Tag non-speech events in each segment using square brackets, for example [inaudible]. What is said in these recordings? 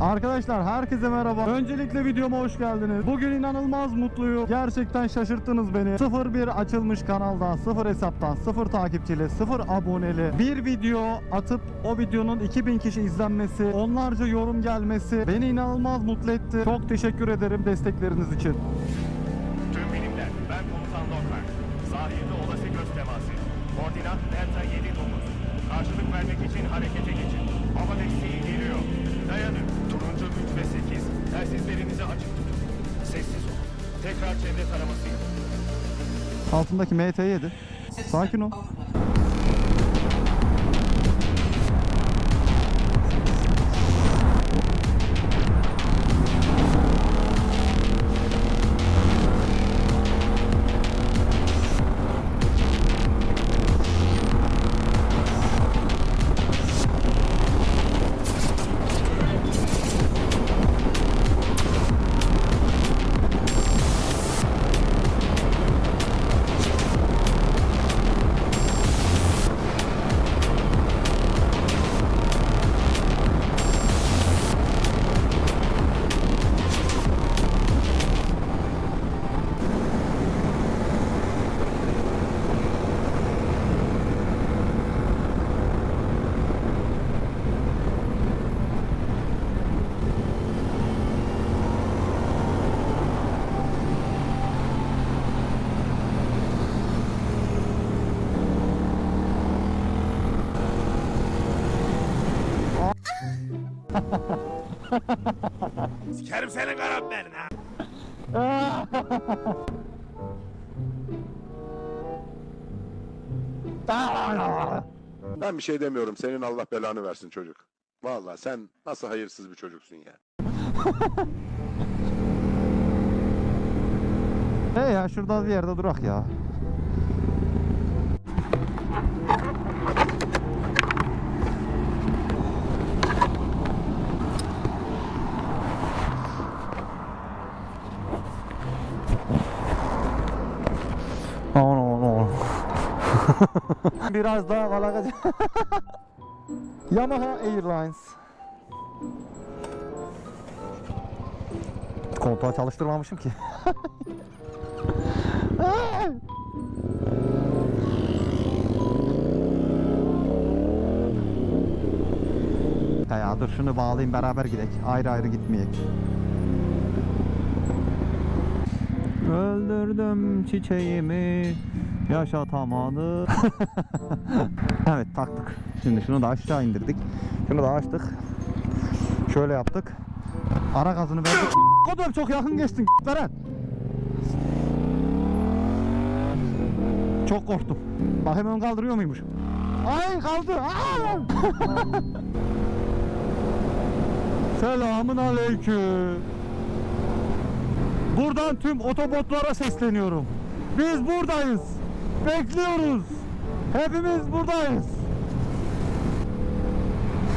Arkadaşlar herkese merhaba. Öncelikle videoma hoş geldiniz. Bugün inanılmaz mutluyum. Gerçekten şaşırttınız beni. 01 açılmış kanalda, 0 hesaptan, 0 takipçili, 0 aboneli bir video atıp o videonun 2000 kişi izlenmesi, onlarca yorum gelmesi beni inanılmaz mutlu etti. Çok teşekkür ederim destekleriniz için. Tüm bilimler, ben komutan Lokman. Sahilde olası göz teması. Koordinat Delta 79. Karşılık vermek için harekete geçin. Hava desteği geliyor. Dayanın. Turuncu 3 ve 8. Telsizlerinizi açık tutun. Sessiz olun. Tekrar çevre taraması yapın. Altındaki MT7. Sakin ol. Sikerim senin karakterini ha. Ben bir şey demiyorum. Senin Allah belanı versin çocuk. Vallahi sen nasıl hayırsız bir çocuksun ya. He ya şurada bir yerde durak ya. [laughs] Biraz daha kalacak. [laughs] Yamaha Airlines. Koltuğa çalıştırmamışım ki. Ya, [laughs] ya dur şunu bağlayayım beraber gidelim. Ayrı ayrı gitmeyek. Öldürdüm çiçeğimi yaşatamadı. [laughs] evet taktık. Şimdi şunu da aşağı indirdik. Şunu da açtık. Şöyle yaptık. Ara gazını verdik. [laughs] Kodum çok yakın geçtin [laughs] Beren. Çok korktum. Bak hemen kaldırıyor muymuş? Ay kaldı. Aa! Selamun aleyküm. Buradan tüm otobotlara sesleniyorum. Biz buradayız. Bekliyoruz. Hepimiz buradayız.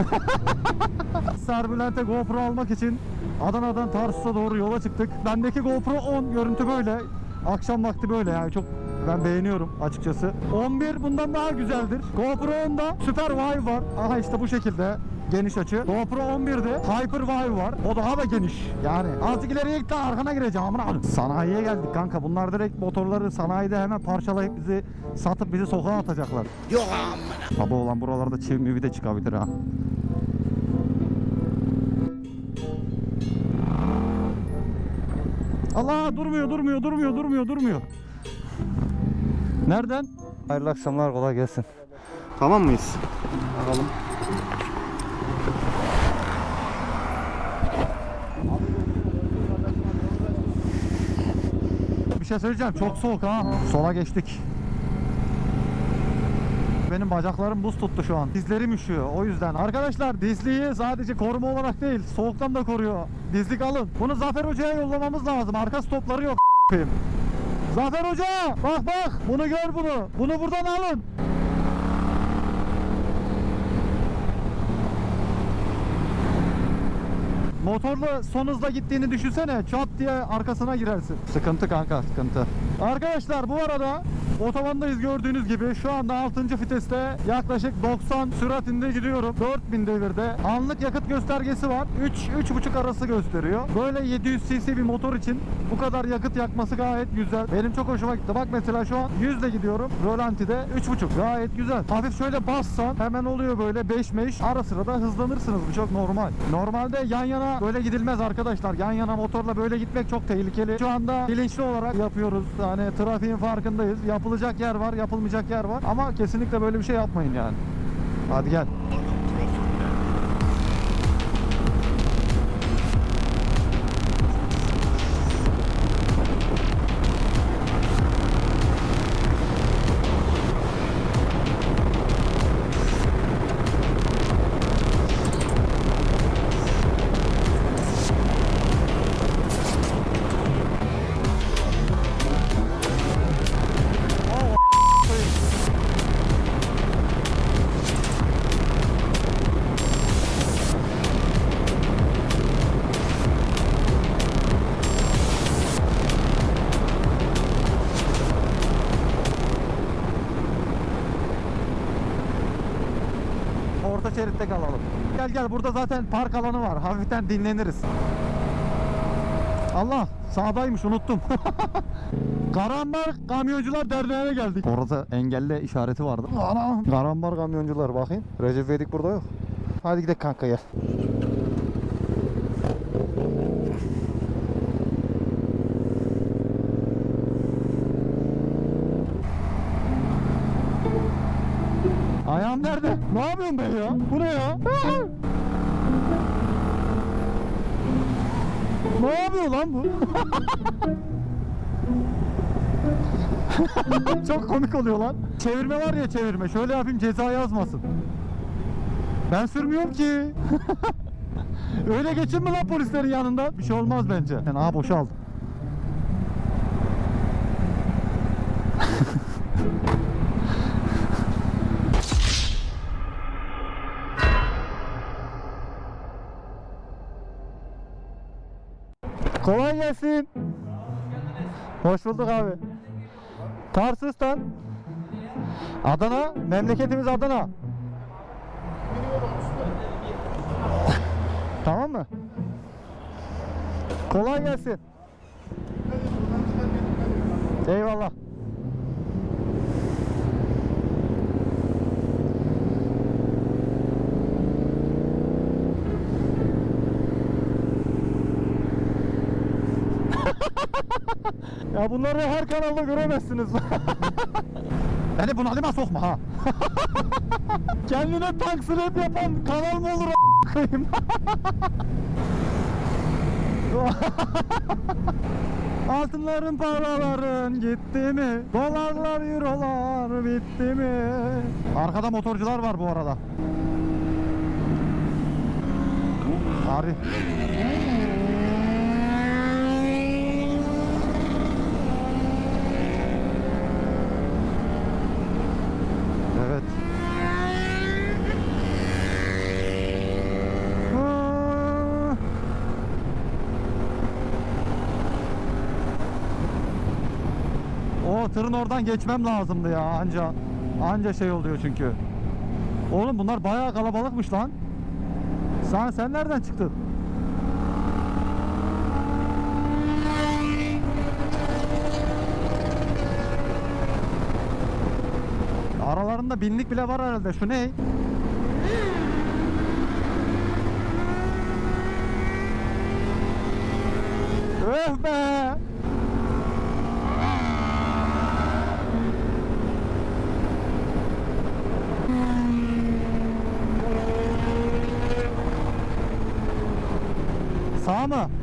[laughs] Serbülent'e GoPro almak için Adana'dan Tarsus'a doğru yola çıktık. Bendeki GoPro 10 görüntü böyle. Akşam vakti böyle yani çok ben beğeniyorum açıkçası. 11 bundan daha güzeldir. GoPro 10'da Super Wide var. Aha işte bu şekilde geniş açı. GoPro 11'de Hyper Wide var. O daha da geniş. Yani azıcık ileriye gitti arkana gireceğim amına koyayım. Sanayiye geldik kanka. Bunlar direkt motorları sanayide hemen parçalayıp bizi satıp bizi sokağa atacaklar. Yok amına. Baba olan buralarda çiv mivi de çıkabilir ha. Allah durmuyor durmuyor durmuyor durmuyor durmuyor. Nereden? Hayırlı akşamlar kolay gelsin. Tamam mıyız? Bakalım. Bir şey söyleyeceğim çok soğuk ha. Sola geçtik. Benim bacaklarım buz tuttu şu an. Dizlerim üşüyor. O yüzden arkadaşlar dizliği sadece koruma olarak değil soğuktan da koruyor. Dizlik alın. Bunu Zafer Hoca'ya yollamamız lazım. Arka stopları yok. Zafer Hoca bak bak bunu gör bunu. Bunu buradan alın. Motorla son hızla gittiğini düşünsene. Çat diye arkasına girersin. Sıkıntı kanka sıkıntı. Arkadaşlar bu arada Otobandayız gördüğünüz gibi. Şu anda 6. viteste yaklaşık 90 süratinde gidiyorum. 4000 devirde. Anlık yakıt göstergesi var. 3 3,5 arası gösteriyor. Böyle 700 cc bir motor için bu kadar yakıt yakması gayet güzel. Benim çok hoşuma gitti. Bak mesela şu an 100 ile gidiyorum. Rölantide 3,5 gayet güzel. Hafif şöyle bassan hemen oluyor böyle 5 meş. Ara sıra da hızlanırsınız. Bu çok normal. Normalde yan yana böyle gidilmez arkadaşlar. Yan yana motorla böyle gitmek çok tehlikeli. Şu anda bilinçli olarak yapıyoruz. Yani trafiğin farkındayız. Yapılacak yer var, yapılmayacak yer var. Ama kesinlikle böyle bir şey yapmayın yani. Hadi gel. Orta şeritte kalalım. Gel gel burada zaten park alanı var. Hafiften dinleniriz. Allah sağdaymış unuttum. [laughs] Karambar Kamyoncular Derneği'ne geldik. Orada engelli işareti vardı. Karambar Kamyoncular bakayım. Recep İvedik burada yok. Hadi gidelim kanka gel. Ayağım nerede? Ne yapıyorsun be ya? Bu ne ya? ne yapıyor lan bu? [laughs] Çok komik oluyor lan. Çevirme var ya çevirme. Şöyle yapayım ceza yazmasın. Ben sürmüyorum ki. [laughs] Öyle geçin mi lan polislerin yanında? Bir şey olmaz bence. Yani aha boşaldı. Kolay gelsin. Hoş bulduk abi. Tarsus'tan. Adana, memleketimiz Adana. tamam mı? Kolay gelsin. Eyvallah. Ya bunları her kanalda göremezsiniz. [laughs] Beni bunalıma sokma ha. [laughs] Kendine tank slap yapan kanal mı olur a- koyayım? [laughs] Altınların paraların gitti mi? Dolarlar eurolar bitti mi? Arkada motorcular var bu arada. Abi. Evet. Aa. O tırın oradan geçmem lazımdı ya anca anca şey oluyor çünkü. Oğlum bunlar bayağı kalabalıkmış lan. Sen sen nereden çıktın? Aralarında binlik bile var herhalde. Şu ne? Öf be! Mama!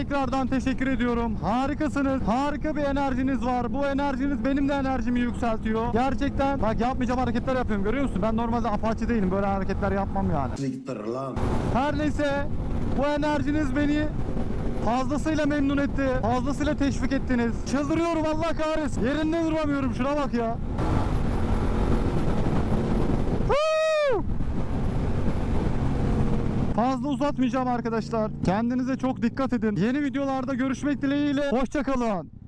Tekrardan teşekkür ediyorum. Harikasınız. Harika bir enerjiniz var. Bu enerjiniz benim de enerjimi yükseltiyor. Gerçekten bak yapmayacağım hareketler yapıyorum görüyor musun? Ben normalde apaçi değilim. Böyle hareketler yapmam yani. Her neyse Bu enerjiniz beni fazlasıyla memnun etti. Fazlasıyla teşvik ettiniz. Çıldırıyorum Allah kahretsin. Yerinde duramıyorum. Şuna bak ya. Fazla uzatmayacağım arkadaşlar. Kendinize çok dikkat edin. Yeni videolarda görüşmek dileğiyle. Hoşçakalın.